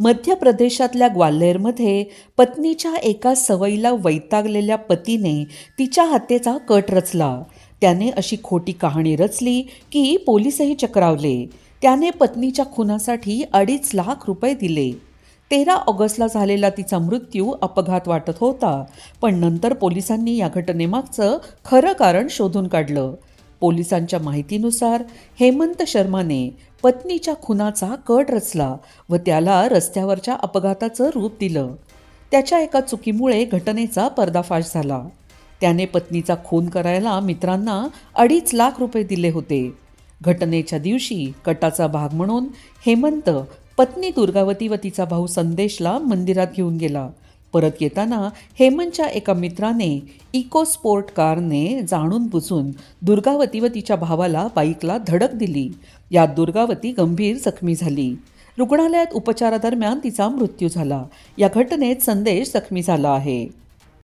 मध्य प्रदेशातल्या ग्वाल्हेरमध्ये पत्नीच्या एका सवयीला वैतागलेल्या पतीने तिच्या हत्येचा कट रचला. त्याने अशी खोटी कहाणी रचली की पोलीसही चक्रावले. त्याने पत्नीच्या खुनासाठी अडीच लाख रुपये दिले. तेरा ऑगस्टला झालेला तिचा मृत्यू अपघात वाटत होता पण नंतर पोलिसांनी या घटनेमागचं खरं कारण शोधून काढलं. पोलिसांच्या माहितीनुसार हेमंत शर्माने पत्नीच्या खुनाचा कट रचला व त्याला रस्त्यावरच्या अपघाताचं रूप दिलं. त्याच्या एका चुकीमुळे घटनेचा पर्दाफाश झाला. त्याने पत्नीचा खून करायला मित्रांना अडीच लाख रुपये दिले होते. घटनेच्या दिवशी कटाचा भाग म्हणून हेमंत पत्नी दुर्गावती व तिचा भाऊ संदेशला मंदिरात घेऊन गेला. परत येताना हेमंतच्या एका मित्राने इको स्पोर्ट कारने जाणून बुजून दुर्गावती व तिच्या भावाला बाईकला धडक दिली. यात दुर्गावती गंभीर जखमी झाली. रुग्णालयात उपचारादरम्यान तिचा मृत्यू झाला. या घटनेत संदेश जखमी झाला आहे.